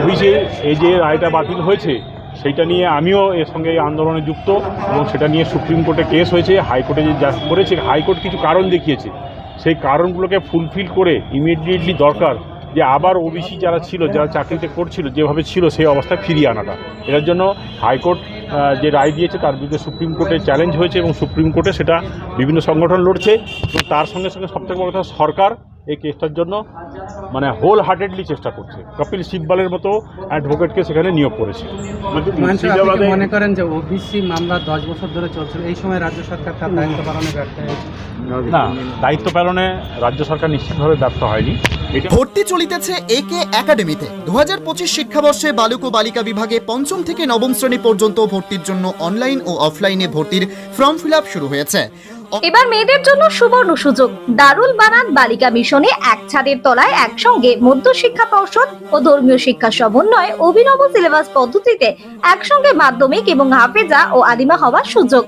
অফিসে এই যে রায়টা বাতিল হয়েছে, সেইটা নিয়ে আমিও এর সঙ্গে আন্দোলনে যুক্ত এবং সেটা নিয়ে সুপ্রিম কোর্টে কেস হয়েছে, হাইকোর্টে যে যা করেছে, হাইকোর্ট কিছু কারণ দেখিয়েছে। সেই কারণগুলোকে ফুলফিল করে ইমিডিয়েটলি দরকার যে আবার ওবিসি যারা ছিল, যারা চাকরিতে করছিল, যেভাবে ছিল সেই অবস্থায় ফিরিয়ে আনাটা। এটার জন্য হাইকোর্ট যে রায় দিয়েছে, তার বিরুদ্ধে সুপ্রিম কোর্টে চ্যালেঞ্জ হয়েছে এবং সুপ্রিম কোর্টে সেটা বিভিন্ন সংগঠন লড়ছে তার সঙ্গে সঙ্গে সবথেকে বড় কথা, সরকার এই কেসটার জন্য মানে হোল হার্টেডলি চেষ্টা করছে। কপিল সিব্বালের মতো অ্যাডভোকেটকে সেখানে নিয়োগ করেছে। কি মুর্শিদাবাদে মনে করেন যে ওবিসি মামলা দশ বছর ধরে চলছিল? এই সময় রাজ্য সরকার তার দায়িত্ব পালনে ব্যর্থ না দায়িত্ব পালনে রাজ্য সরকার নিশ্চিতভাবে ব্যর্থ হয়নি। ভর্তি চলিতেছে একে একাডেমিতে দু হাজার পঁচিশ শিক্ষাবর্ষে বালক ও বালিকা বিভাগে পঞ্চম থেকে নবম শ্রেণি পর্যন্ত ভর্তির জন্য অনলাইন ও অফলাইনে ভর্তির ফর্ম ফিল শুরু হয়েছে। এবার মেয়েদের জন্য সুবর্ণ সুযোগ। দারুল বানান বালিকা মিশনে এক ছাদের তলায় একসঙ্গে মধ্য শিক্ষা পর্ষদ ও ধর্মীয় শিক্ষা সমন্বয় অভিনব সিলেবাস পদ্ধতিতে একসঙ্গে মাধ্যমিক এবং হাফেজা ও আদিমা হওয়ার সুযোগ।